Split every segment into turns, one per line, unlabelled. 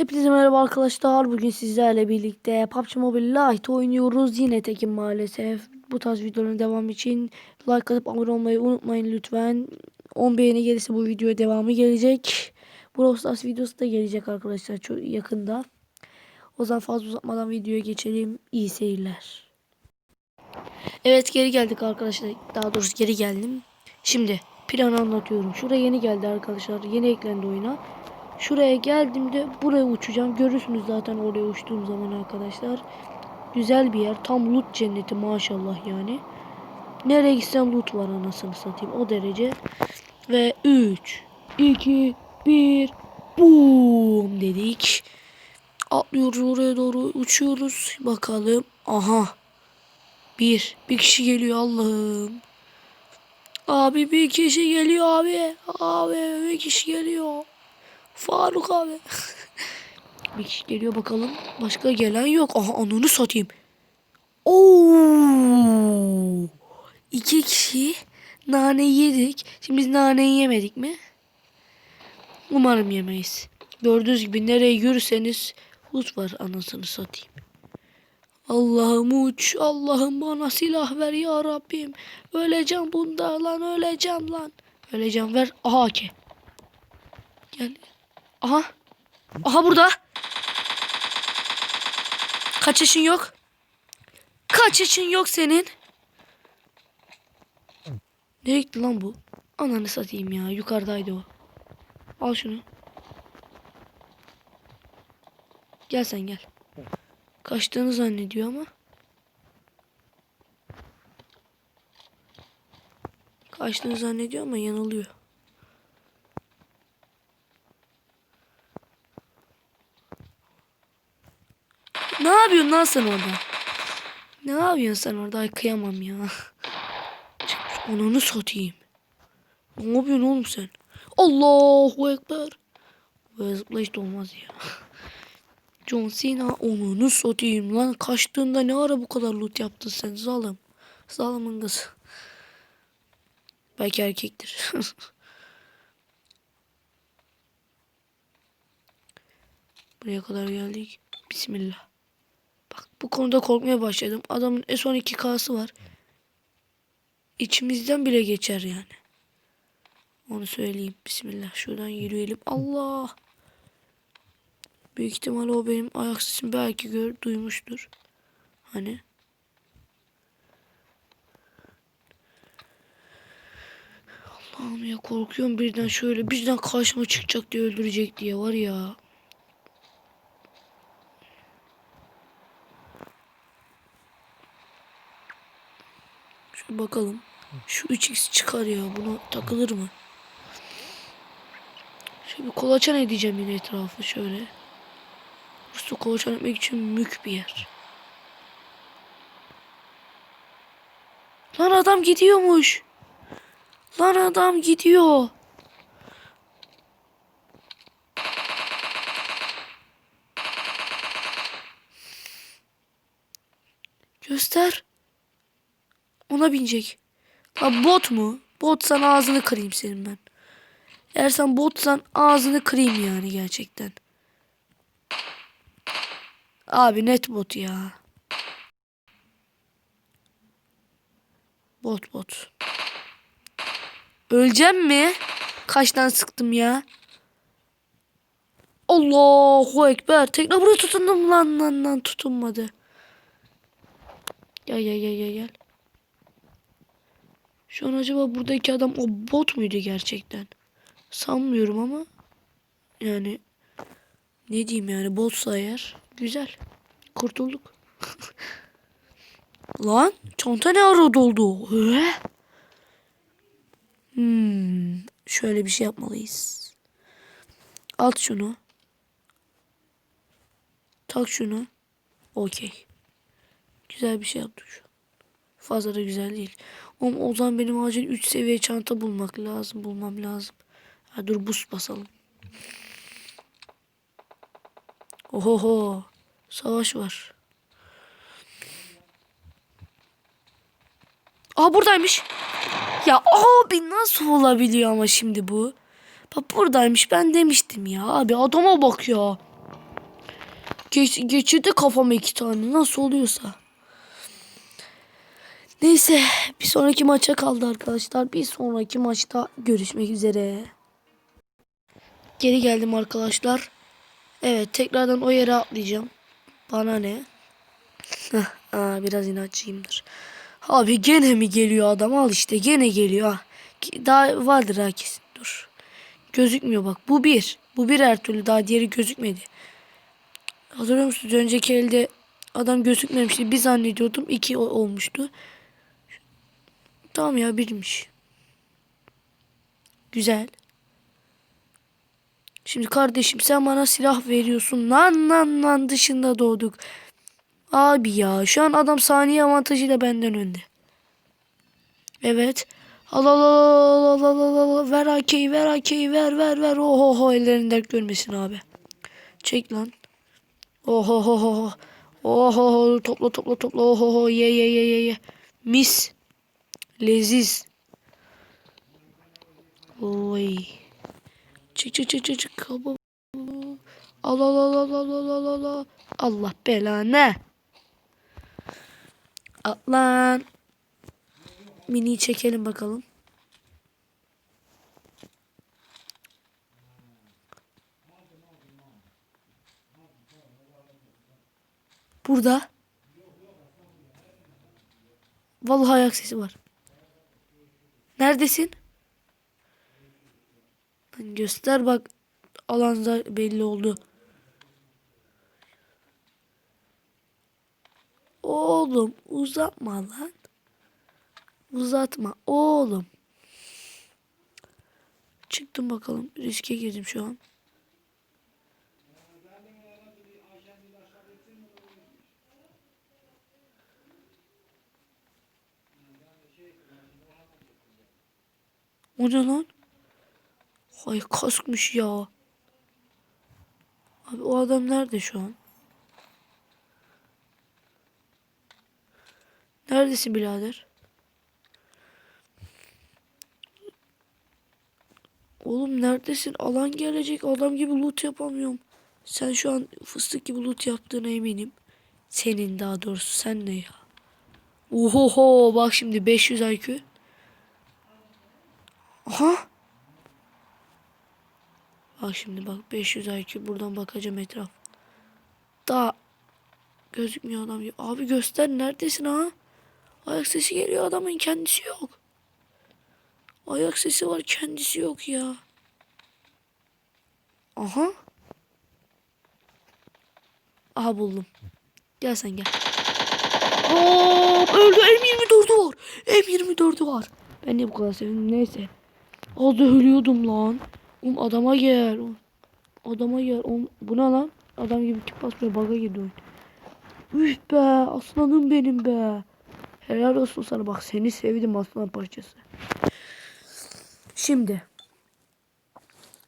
Hepinize merhaba arkadaşlar. Bugün sizlerle birlikte PUBG Mobile Lite oynuyoruz. Yine tekim maalesef. Bu tarz videoların devamı için like atıp abone olmayı unutmayın lütfen. 10 beğeni gelirse bu video devamı gelecek. Brawl Stars videosu da gelecek arkadaşlar çok yakında. O zaman fazla uzatmadan videoya geçelim. İyi seyirler. Evet geri geldik arkadaşlar. Daha doğrusu geri geldim. Şimdi planı anlatıyorum. Şuraya yeni geldi arkadaşlar. Yeni eklendi oyuna. Şuraya geldiğimde buraya uçacağım. Görürsünüz zaten oraya uçtuğum zaman arkadaşlar. Güzel bir yer. Tam loot cenneti maşallah yani. Nereye gitsem loot var anasını satayım. O derece. Ve 3, 2, 1, boom dedik. Atlıyoruz oraya doğru uçuyoruz. Bakalım. Aha. Bir. Bir kişi geliyor Allah'ım. Abi bir kişi geliyor abi. Abi bir kişi geliyor. Faruk abi. bir kişi geliyor bakalım. Başka gelen yok. Aha ananı satayım. Oo! İki kişi nane yedik. Şimdi biz naneyi yemedik mi? Umarım yemeyiz. Gördüğünüz gibi nereye yürürseniz hut var anasını satayım. Allah'ım uç. Allah'ım bana silah ver ya Rabbim. Öleceğim bunda lan öleceğim lan. Öleceğim ver. Aha ki. Gel. Aha. Aha burada. Kaçışın yok. Kaçışın yok senin. Nereye gitti lan bu? Ananı satayım ya. Yukarıdaydı o. Al şunu. Gel sen gel. Kaçtığını zannediyor ama. Kaçtığını zannediyor ama yanılıyor. Ne yapıyorsun lan sen orada? Ne yapıyorsun sen orada? Ay kıyamam ya. Ananı satayım. Ne yapıyorsun oğlum sen? Allahu Ekber. Böyle zıplayış da olmaz ya. John Cena onunu satayım lan. Kaçtığında ne ara bu kadar loot yaptın sen zalim. Zalimin kızı. Belki erkektir. Buraya kadar geldik. Bismillah. Bu konuda korkmaya başladım. Adamın S12K'sı var. İçimizden bile geçer yani. Onu söyleyeyim. Bismillah. Şuradan yürüyelim. Allah. Büyük ihtimal o benim ayak sesimi belki gör, duymuştur. Hani. Allah'ım ya korkuyorum birden şöyle birden karşıma çıkacak diye öldürecek diye var ya. Bakalım. Şu 3x çıkar ya. Buna takılır mı? Şöyle bir kolaçan edeceğim yine etrafı şöyle. Burası kolaçan etmek için mük bir yer. Lan adam gidiyormuş. Lan adam gidiyor. Göster. Ona binecek. Lan bot mu? Botsan ağzını kırayım senin ben. Eğer sen botsan ağzını kırayım yani gerçekten. Abi net bot ya. Bot bot. Öleceğim mi? Kaçtan sıktım ya? Allahu Ekber. Tekrar buraya tutundum lan lan lan tutunmadı. Gel gel gel gel gel. Şu an acaba buradaki adam o bot muydu gerçekten? Sanmıyorum ama yani ne diyeyim yani botsa eğer güzel. Kurtulduk. Lan çanta ne ara doldu? Ee? Hmm, şöyle bir şey yapmalıyız. At şunu. Tak şunu. Okey. Güzel bir şey yaptık şu an. Fazla da güzel değil. Ama o zaman benim acil 3 seviye çanta bulmak lazım. Bulmam lazım. Ha, dur boost basalım. Ohoho. Savaş var. Aa buradaymış. Ya abi nasıl olabiliyor ama şimdi bu? Bak buradaymış ben demiştim ya. Abi adama bak ya. Geç, geçirdi kafama iki tane. Nasıl oluyorsa. Neyse bir sonraki maça kaldı arkadaşlar. Bir sonraki maçta görüşmek üzere. Geri geldim arkadaşlar. Evet tekrardan o yere atlayacağım. Bana ne? Aa, biraz inatçıyımdır. Abi gene mi geliyor adam? Al işte gene geliyor. Daha vardır ha kesin. Dur. Gözükmüyor bak. Bu bir. Bu bir her türlü. Daha diğeri gözükmedi. Hatırlıyor musunuz? Önceki elde adam gözükmemişti. Bir zannediyordum. iki olmuştu. Tamam ya birmiş. Güzel. Şimdi kardeşim sen bana silah veriyorsun. Lan lan lan dışında doğduk. Abi ya şu an adam saniye avantajıyla benden önde. Evet. Al al al al al al al al ver AK'yi ver AK'yi ver ver ver. Oho ellerin dert görmesin abi. Çek lan. Oho ho ho ho. Oho topla topla topla. Oho ye ye ye ye ye. Mis. Leziz. Oy. Çık çık çık çık çık. Allah Allah Allah Allah Allah Allah. Allah belanı. Atlan. Mini çekelim bakalım. Burada. Vallahi ayak sesi var. Neredesin? Lan göster bak. Alanda belli oldu. Oğlum uzatma lan. Uzatma oğlum. Çıktım bakalım. Riske girdim şu an. O ne lan? Hay kaskmış ya. Abi o adam nerede şu an? Neredesin birader? Oğlum neredesin? Alan gelecek. Adam gibi loot yapamıyorum. Sen şu an fıstık gibi loot yaptığına eminim. Senin daha doğrusu sen ne ya? Ohoho bak şimdi 500 IQ. Aha. Bak şimdi bak 500 IQ buradan bakacağım etraf. Daha gözükmüyor adam. Abi göster neredesin ha? Ayak sesi geliyor adamın kendisi yok. Ayak sesi var kendisi yok ya. Aha. Aha buldum. Gel sen gel. Hop öldü M24'ü var. M24'ü var. Ben niye bu kadar sevindim neyse. Az da ölüyordum lan. Oğlum adama gel. Adama gel. Oğlum, bu ne lan? Adam gibi tip basmıyor. Baga girdi oyun. Üf be aslanım benim be. Helal olsun sana bak seni sevdim aslan parçası. Şimdi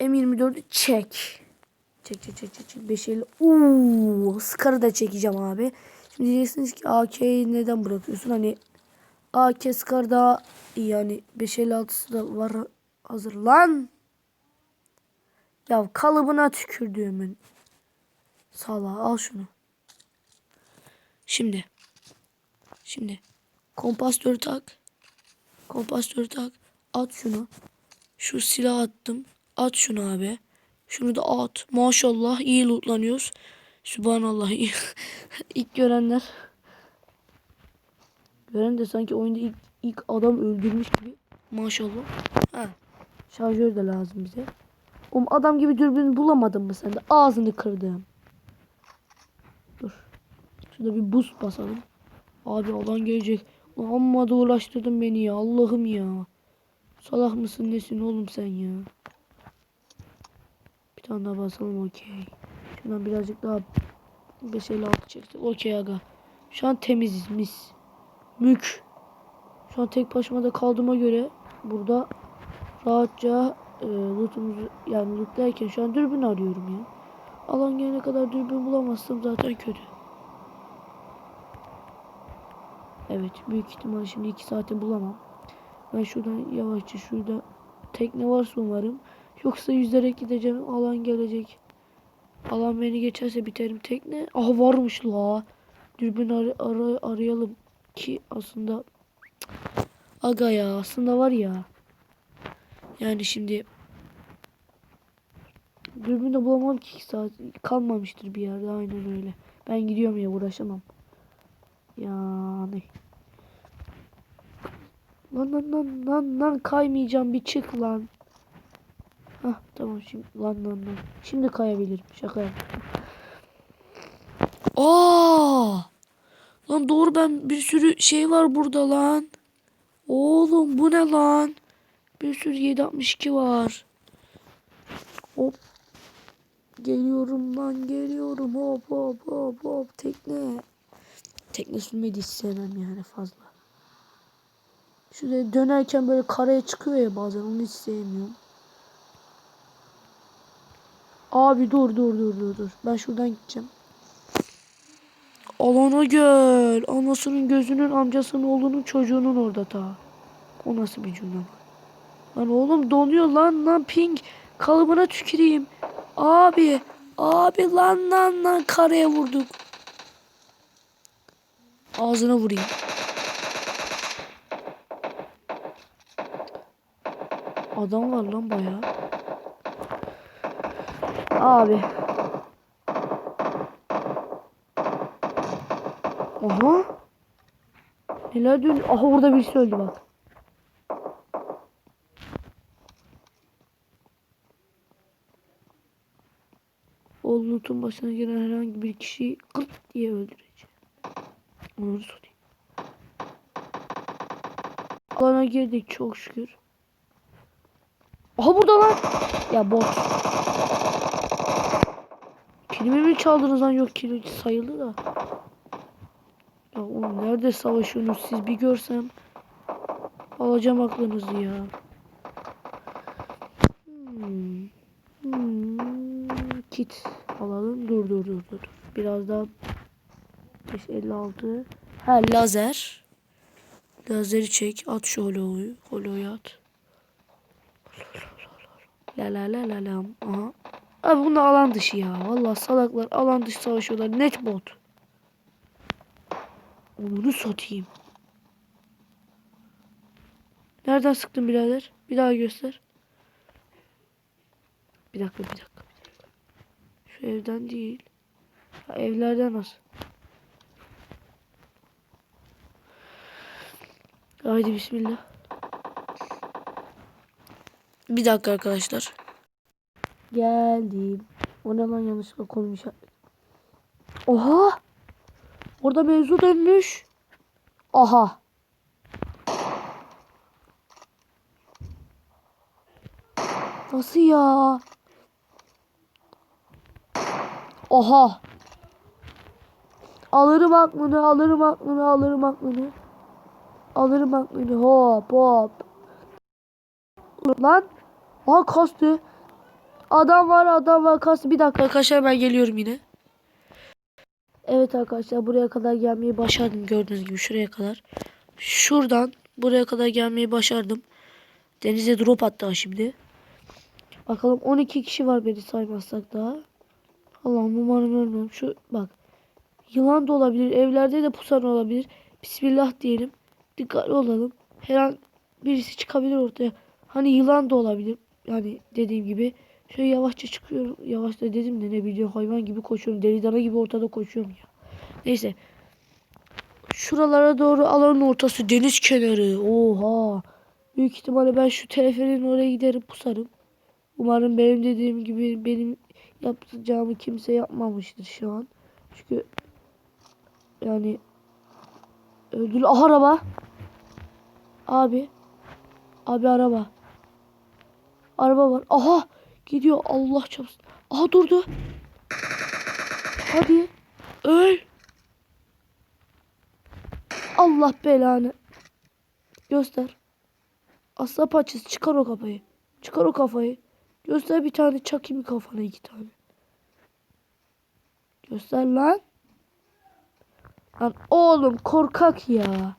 M24'ü çek. Çek çek çek çek. çek. 550. Uuu Scar'ı da çekeceğim abi. Şimdi diyeceksiniz ki AK'yi neden bırakıyorsun? Hani AK Scar daha iyi yani 556'sı da var hazır lan. Ya kalıbına tükürdüğümün. Sala al şunu. Şimdi. Şimdi. Kompastörü tak. Kompastörü tak. At şunu. Şu silah attım. At şunu abi. Şunu da at. Maşallah iyi lootlanıyoruz. Sübhanallah. ilk görenler. Gören de sanki oyunda ilk, ilk adam öldürmüş gibi. Maşallah. Ha. Şarjör de lazım bize. Oğlum adam gibi dürbün bulamadın mı sen de? Ağzını kırdım. Dur. Şurada bir buz basalım. Abi alan gelecek. Amma da uğraştırdın beni ya. Allah'ım ya. Salak mısın nesin oğlum sen ya? Bir tane daha basalım okey. Şuradan birazcık daha 556 çektik. Okey aga. Şu an temiziz mis. Mük. Şu an tek başıma da kaldığıma göre burada rahatça e, lootumuzu yani lootlarken şu an dürbün arıyorum ya. Alan gelene kadar dürbün bulamazsam zaten kötü. Evet büyük ihtimal şimdi 2 saate bulamam. Ben şuradan yavaşça şurada tekne varsa umarım. Yoksa yüzerek gideceğim alan gelecek. Alan beni geçerse biterim tekne. Aha varmış la. Dürbün ar ara- arayalım ki aslında aga ya aslında var ya. Yani şimdi dürbün de bulamam ki saat kalmamıştır bir yerde aynen öyle. Ben gidiyorum ya uğraşamam. Yani. Lan lan lan lan lan kaymayacağım bir çık lan. Hah tamam şimdi lan lan lan. Şimdi kayabilirim. Şaka yaptım. Aa! Lan doğru ben bir sürü şey var burada lan. Oğlum bu ne lan? Bir sürü 762 var. Hop. Geliyorum lan geliyorum. Hop hop hop hop tekne. Tekne sürmeyi hiç yani fazla. Şurada dönerken böyle karaya çıkıyor ya bazen onu hiç sevmiyorum. Abi dur dur dur dur dur. Ben şuradan gideceğim. Alana gel. Anasının gözünün amcasının oğlunun çocuğunun orada ta. O nasıl bir cümle? Lan oğlum donuyor lan lan ping. Kalıbına tüküreyim. Abi. Abi lan lan lan karaya vurduk. Ağzına vurayım. Adam var lan bayağı. Abi. Aha. Neler dön? Aha orada birisi öldü bak. O loot'un başına gelen herhangi bir kişiyi kırt diye öldüreceğim. Onu sorayım. Alana girdik çok şükür. Aha burada lan. Ya bot. Kilimi mi çaldınız lan? Yok kilim sayıldı da. Ya oğlum nerede savaşıyorsunuz siz bir görsem. Alacağım aklınızı ya. Hmm. Hmm. Kit alalım. Dur dur dur dur. Biraz daha 556. Ha lazer. Lazeri çek. At şu holoyu. Holoyu at. La la la la la. Aha. Abi bunlar alan dışı ya. Vallahi salaklar alan dışı savaşıyorlar. Net bot. Onu satayım. Nereden sıktın birader? Bir daha göster. Bir dakika. Bir dakika. Evden değil. Ya evlerden nasıl? Haydi bismillah. Bir dakika arkadaşlar. Geldim. O ne lan yanlışlıkla konum işaret. Oha! Orada mevzu dönmüş. Aha. Nasıl ya? Oha. Alırım aklını, alırım aklını, alırım aklını. Alırım aklını. Hop hop. Lan. Aha kastı. Adam var adam var kastı. Bir dakika arkadaşlar ben geliyorum yine. Evet arkadaşlar buraya kadar gelmeyi başardım gördüğünüz gibi şuraya kadar. Şuradan buraya kadar gelmeyi başardım. Denize drop attı şimdi. Bakalım 12 kişi var beni saymazsak daha. Allah'ım umarım ölmem. Şu bak. Yılan da olabilir. Evlerde de pusan olabilir. Bismillah diyelim. Dikkatli olalım. Her an birisi çıkabilir ortaya. Hani yılan da olabilir. Yani dediğim gibi. Şöyle yavaşça çıkıyorum. Yavaşça dedim de ne bileyim hayvan gibi koşuyorum. Deli dana gibi ortada koşuyorum ya. Neyse. Şuralara doğru alanın ortası deniz kenarı. Oha. Büyük ihtimalle ben şu teleferin oraya giderim pusarım. Umarım benim dediğim gibi benim yapacağımı kimse yapmamıştır şu an. Çünkü yani ödül ah, araba. Abi. Abi araba. Araba var. Aha gidiyor Allah çarpsın. Aha durdu. Hadi. Öl. Allah belanı. Göster. Asla paçası çıkar o kafayı. Çıkar o kafayı. Göster bir tane çakayım kafana iki tane. Göster lan. Lan oğlum korkak ya.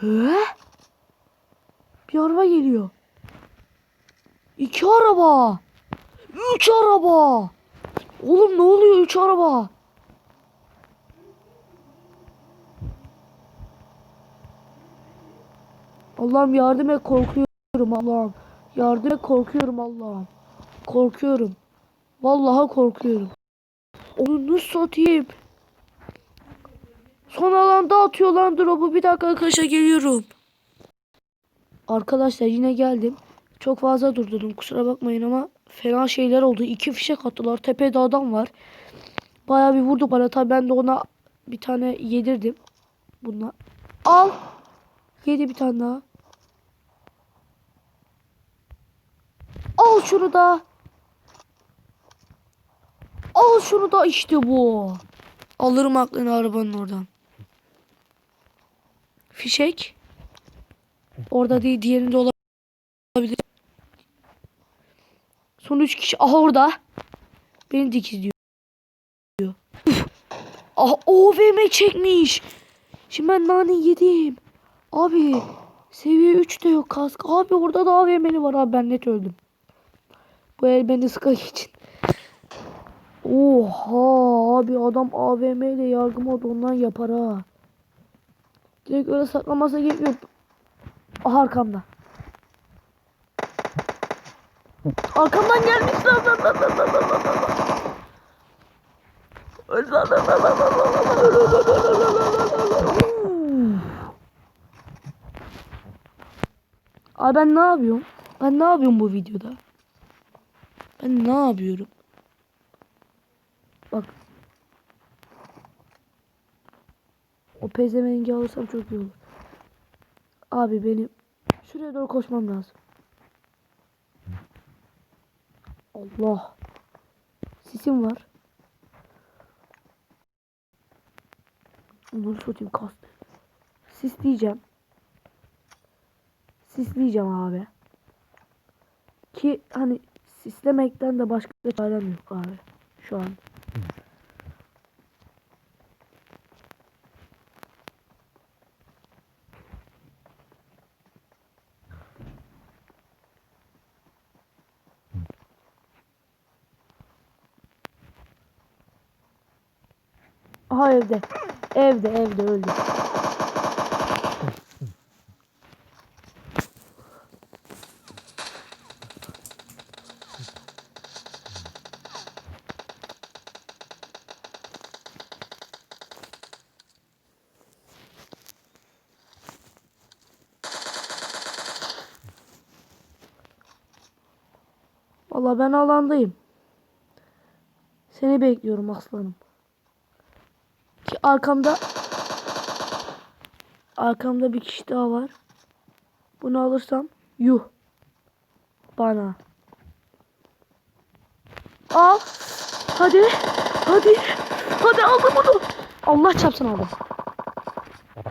He? Bir araba geliyor. İki araba. Üç araba. Oğlum ne oluyor üç araba? Allah'ım yardım et korkuyorum Allah'ım. Yardım et korkuyorum Allah'ım. Korkuyorum. Vallahi korkuyorum. Onu nasıl satayım? Son alanda atıyor lan drop'u. Bir dakika arkadaşlar geliyorum. Arkadaşlar yine geldim. Çok fazla durdurdum kusura bakmayın ama fena şeyler oldu. İki fişek attılar. Tepede adam var. Bayağı bir vurdu bana. Tabii ben de ona bir tane yedirdim. Bunlar. Al. Yedi bir tane daha. Al şunu da. Al şunu da işte bu. Alırım aklını arabanın oradan. Fişek. Orada değil diğerinde olabilir. Son üç kişi. Aha orada. Beni dikiz diyor. Uf. Aha OVM çekmiş. Şimdi ben nane yedim. Abi seviye 3 de yok kask. Abi orada da AVM'li var abi ben net öldüm. Bu el beni sıkak için. Oha abi adam AVM ile yargı modu ondan yapar ha. Direkt öyle saklamasa gerekmiyor. Aha arkamda. Arkamdan gelmiş lan lan lan lan lan lan lan lan. Abi ben ne yapıyorum? Ben ne yapıyorum bu videoda? Ben ne yapıyorum? Bak. O pezevengi alırsam çok iyi olur. Abi benim şuraya doğru koşmam lazım. Allah. Sisim var. Onları satayım kast. Sisleyeceğim. Sisleyeceğim abi. Ki hani sislemekten de başka bir çarem yok abi. Şu an. Aha evde. Evde evde öldü. Valla ben alandayım. Seni bekliyorum aslanım. Ki arkamda arkamda bir kişi daha var. Bunu alırsam yuh bana. Al. Hadi. Hadi. Hadi aldım bunu. Allah çarpsın aldım.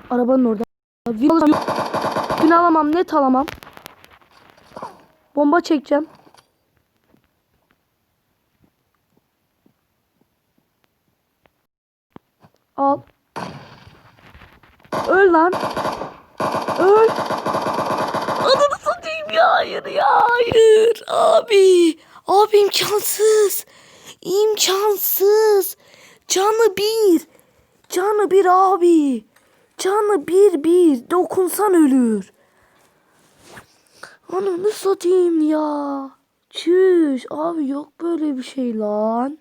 Arabanın orada. Win alamam. Net alamam. Bomba çekeceğim. Al. Öl lan. Öl. Ananı satayım ya. Hayır ya. Hayır. Abi. Abi imkansız. İmkansız. Canı bir. Canı bir abi. Canı bir bir. Dokunsan ölür. Ananı satayım ya. Çüş. Abi yok böyle bir şey lan.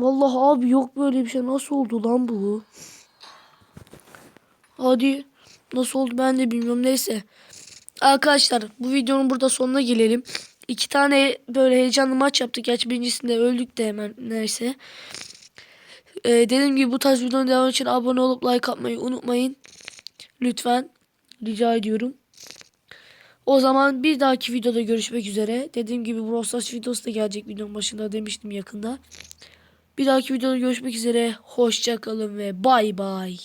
Vallahi abi yok böyle bir şey. Nasıl oldu lan bu? Hadi. Nasıl oldu ben de bilmiyorum. Neyse. Arkadaşlar bu videonun burada sonuna gelelim. İki tane böyle heyecanlı maç yaptık. Gerçi birincisinde öldük de hemen. Neyse. Ee, dediğim gibi bu tarz videonun devamı için abone olup like atmayı unutmayın. Lütfen. Rica ediyorum. O zaman bir dahaki videoda görüşmek üzere. Dediğim gibi Brawl Stars videosu da gelecek videonun başında demiştim yakında. Bir dahaki videoda görüşmek üzere. Hoşça kalın ve bay bay.